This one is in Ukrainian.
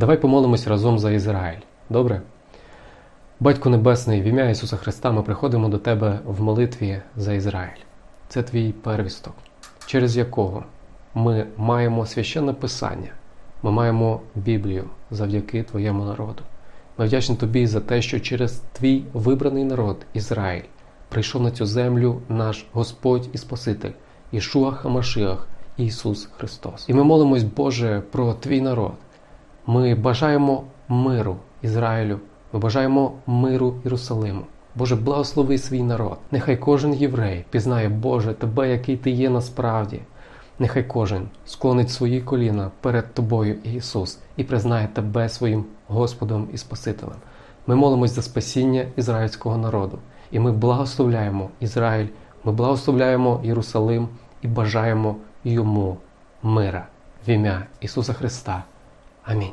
Давай помолимось разом за Ізраїль. Добре? Батько Небесний, в ім'я Ісуса Христа ми приходимо до Тебе в молитві за Ізраїль. Це твій первісток, через якого ми маємо священне Писання, ми маємо Біблію завдяки Твоєму народу. Ми вдячні Тобі за те, що через Твій вибраний народ Ізраїль прийшов на цю землю наш Господь і Спаситель, Ішуа Хамашиах, Ісус Христос. І ми молимось, Боже, про Твій народ. Ми бажаємо миру Ізраїлю, ми бажаємо миру Єрусалиму. Боже, благослови свій народ. Нехай кожен єврей пізнає, Боже, Тебе, який Ти є насправді. Нехай кожен склонить свої коліна перед Тобою, Ісус, і признає Тебе своїм Господом і Спасителем. Ми молимось за спасіння ізраїльського народу, і ми благословляємо Ізраїль, ми благословляємо Єрусалим і бажаємо йому мира в ім'я Ісуса Христа. Амінь.